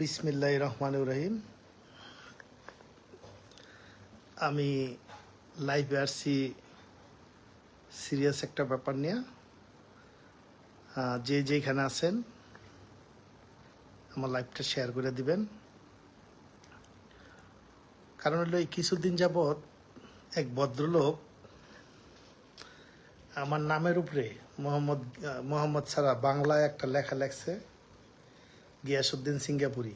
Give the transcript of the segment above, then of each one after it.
বিসমিল্লাহ রহমান রহিম। আমি লাইভে আসছি সিরিয়াস একটা ব্যাপার নিয়ে। যে যেখানে আছেন, আমার লাইভটা শেয়ার করে দিবেন। কারণ হলো এই কিছুদিন যাবৎ এক ভদ্রলোক আমার নামের উপরে মোহাম্মদ মোহাম্মদ ছাড়া বাংলায় একটা লেখা লেখছে। গিয়াসুদ্দিন সিঙ্গাপুরি।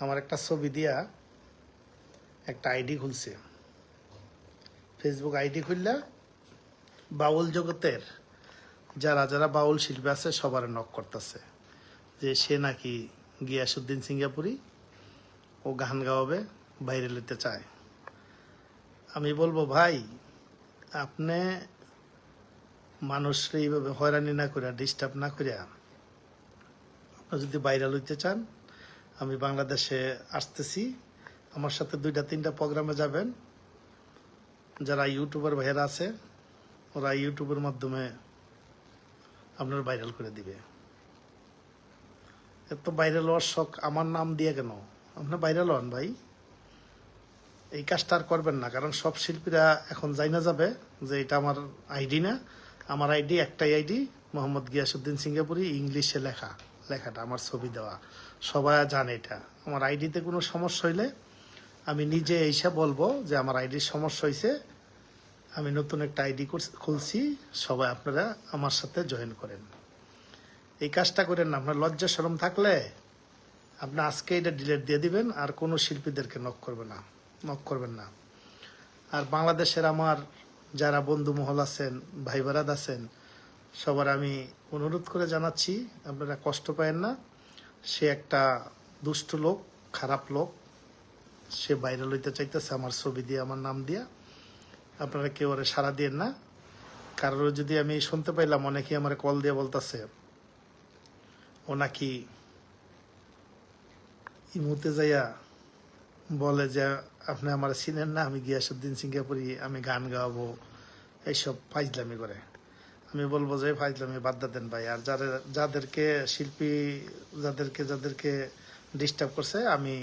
আমার একটা ছবি দিয়া একটা আইডি খুলছে। ফেসবুক আইডি খুললা, বাউল জগতের যারা যারা বাউল শিল্পী আছে সবার নক করতেছে যে সে নাকি গিয়াসুদ্দিন সিঙ্গাপুরি ও গান গাওয়াবে বাইরে নিতে চায়। আমি বলব, ভাই, আপনি মানুষরে এইভাবে হয়রানি না করিয়া ডিস্টার্ব না করিয়া আপনি যদি বাইরে লইতে চান, আমি বাংলাদেশে আসতেছি। আমার সাথে দুইটা, তিনটা প্রোগ্রামে যাবেন। যারা ইউটিউবার ভাইয়েরা আছে, ওরা ইউটিউবের মাধ্যমে আপনার ভাইরাল করে দিবে। এত ভাইরাল হওয়ার শখ আমার নাম দিয়ে কেন? আপনি ভাইরাল হন ভাই। এই কাজটা আর করবেন না, কারণ সব শিল্পীরা এখন যাই না যাবে যে এটা আমার আইডি না। আমার আইডি একটাই আইডি, মোহাম্মদ গিয়াসুদ্দিন সিঙ্গাপুরি, ইংলিশে লেখা। লেখাটা, আমার ছবি দেওয়া। সবাই জানে এটা। আমার আইডিতে কোনো সমস্যা হইলে আমি নিজে এসে বলব যে আমার আইডির সমস্যা হয়েছে আমি নতুন একটা আইডি খুলছি। সবাই আপনারা আমার সাথে জয়েন করেন। এই কাজটা করেন না, আপনার লজ্জা সরম থাকলে আপনি আজকে এটা ডিলেট দিয়ে দিবেন, আর কোনো শিল্পীদেরকে নক করবে না নক করবেন না। আর বাংলাদেশের আমার যারা বন্ধু মহল আছেন ভাই বারাদ আছেন সবার আমি অনুরোধ করে জানাচ্ছি, আপনারা কষ্ট পায়েন না। সে একটা দুষ্ট লোক, খারাপ লোক, সে বাইরে লইতে চাইতেছে আমার ছবি দিয়ে, আমার নাম দিয়া। আপনারা কেউ ওরে সারা দিয়েন না। কারোর যদি আমি শুনতে পাইলাম, অনেকেই আমার কল দিয়ে বলতেছে, ও নাকি ইমুতে যাইয়া বলে যে, আপনি আমার চিনেন না, আমি গিয়াসুদ্দিন সিঙ্গাপুরি, আমি গান গাওয়াবো। এইসব ফাইজলামি করে। আমি বলব যে ফাইজলামি বাদ দেন ভাই। আর যারা যাদেরকে শিল্পী, যাদেরকে যাদেরকে ডিস্টার্ব করছে, আমি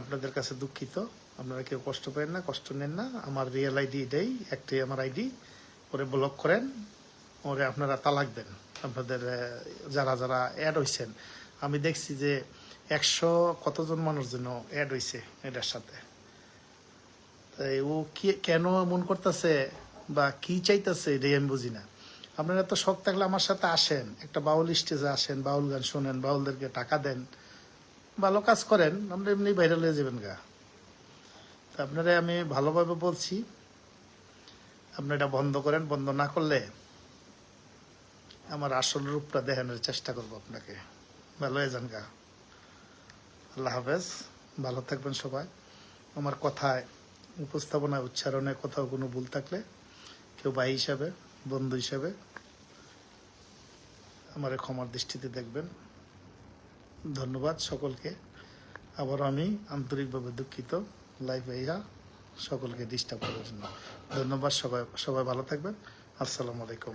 আপনাদের কাছে দুঃখিত। আপনারা কেউ কষ্ট পেন না, কষ্ট নেন না। আমার রিয়েল আইডি এটাই, একটাই আমার আইডি ওরে ব্লক করেন, ওরে আপনারা তালাক দেন। আপনাদের যারা যারা অ্যাড হয়েছেন আমি দেখছি যে একশো কতজন মানুষ যেন অ্যাড হয়েছে এটার সাথে। তাই ও কি কেন এমন করতেছে? বা কি চাইতেছে এটাই আমি বুঝি না। আপনারা তো শখ থাকলে আমার সাথে আসেন। একটা বাউল স্টেজে আসেন, বাউল গান শোনেন, বাউলদেরকে টাকা দেন, ভালো কাজ করেন, আমরা এমনি ভাইরাল হয়ে যাবেন গা। তা আপনারা আমি ভালোভাবে বলছি আপনি এটা বন্ধ করেন, বন্ধ না করলে আমার আসল রূপটা দেখানোর চেষ্টা করব আপনাকে। ভালো হয়ে যান গা। আল্লাহ হাফেজ, ভালো থাকবেন সবাই। আমার কথায়, উপস্থাপনায়, উচ্চারণে কোথাও কোনো ভুল থাকলে কেউ ভাই হিসাবে, বন্ধু হিসাবে আমার ক্ষমার দৃষ্টিতে দেখবেন। ধন্যবাদ সকলকে। আবার আমি আন্তরিকভাবে দুঃখিত। লাইফ ইহা সকলকে ডিস্টার্ব করার জন্য। ধন্যবাদ সবাই সবাই ভালো থাকবেন। আসসালামু আলাইকুম।